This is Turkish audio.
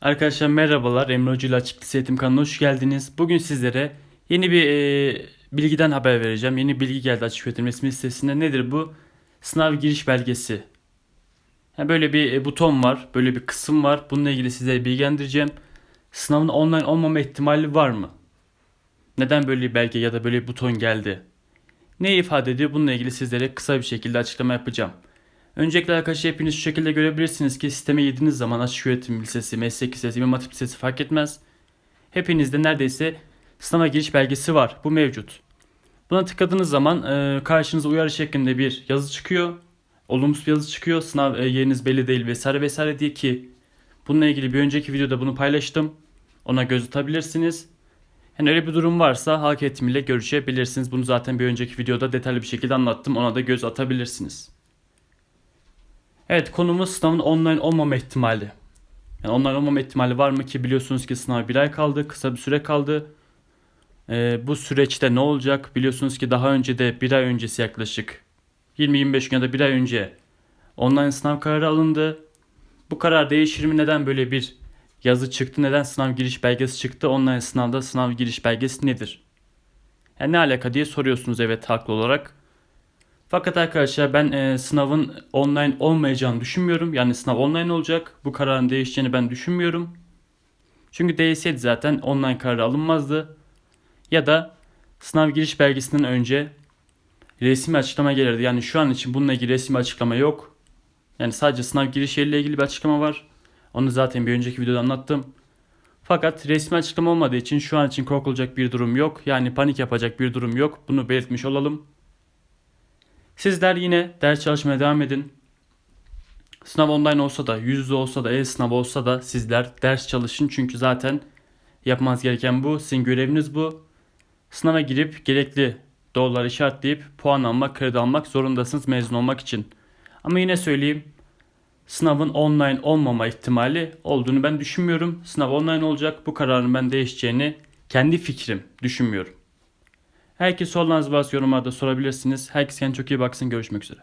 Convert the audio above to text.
Arkadaşlar merhabalar. Emre Hoca ile Açık Lise Eğitim kanalına hoş geldiniz. Bugün sizlere yeni bir e, bilgiden haber vereceğim. Yeni bilgi geldi Açık Öğretim resmi sitesinde. Nedir bu? Sınav giriş belgesi. Yani böyle bir e, buton var. Böyle bir kısım var. Bununla ilgili size bilgilendireceğim. Sınavın online olmama ihtimali var mı? Neden böyle bir belge ya da böyle bir buton geldi? Ne ifade ediyor? Bununla ilgili sizlere kısa bir şekilde açıklama yapacağım. Öncelikle arkadaşlar hepiniz şu şekilde görebilirsiniz ki sisteme girdiğiniz zaman açık öğretim lisesi, meslek lisesi, imam hatip lisesi fark etmez. Hepinizde neredeyse sınava giriş belgesi var. Bu mevcut. Buna tıkladığınız zaman e, karşınıza uyarı şeklinde bir yazı çıkıyor. Olumsuz bir yazı çıkıyor. Sınav e, yeriniz belli değil vesaire vesaire diye ki bununla ilgili bir önceki videoda bunu paylaştım. Ona göz atabilirsiniz. Yani öyle bir durum varsa halk eğitimiyle görüşebilirsiniz. Bunu zaten bir önceki videoda detaylı bir şekilde anlattım. Ona da göz atabilirsiniz. Evet konumuz sınavın online olmama ihtimali. Yani online olmama ihtimali var mı ki biliyorsunuz ki sınav bir ay kaldı, kısa bir süre kaldı. Ee, bu süreçte ne olacak? Biliyorsunuz ki daha önce de bir ay öncesi yaklaşık 20-25 gün ya da bir ay önce online sınav kararı alındı. Bu karar değişir mi? Neden böyle bir yazı çıktı? Neden sınav giriş belgesi çıktı? Online sınavda sınav giriş belgesi nedir? Yani ne alaka diye soruyorsunuz evet haklı olarak. Fakat arkadaşlar ben e, sınavın online olmayacağını düşünmüyorum. Yani sınav online olacak. Bu kararın değişeceğini ben düşünmüyorum. Çünkü değişseydi zaten online karar alınmazdı. Ya da sınav giriş belgesinden önce resmi açıklama gelirdi. Yani şu an için bununla ilgili resmi açıklama yok. Yani sadece sınav giriş yeriyle ilgili bir açıklama var. Onu zaten bir önceki videoda anlattım. Fakat resmi açıklama olmadığı için şu an için korkulacak bir durum yok. Yani panik yapacak bir durum yok. Bunu belirtmiş olalım. Sizler yine ders çalışmaya devam edin. Sınav online olsa da, yüz yüze olsa da, e-sınav olsa da sizler ders çalışın. Çünkü zaten yapmanız gereken bu. Sizin göreviniz bu. Sınava girip gerekli doğruları işaretleyip puan almak, kredi almak zorundasınız mezun olmak için. Ama yine söyleyeyim. Sınavın online olmama ihtimali olduğunu ben düşünmüyorum. Sınav online olacak. Bu kararın ben değişeceğini kendi fikrim düşünmüyorum. Herkes sorularınız varsa yorumlarda sorabilirsiniz. Herkes kendine çok iyi baksın. Görüşmek üzere.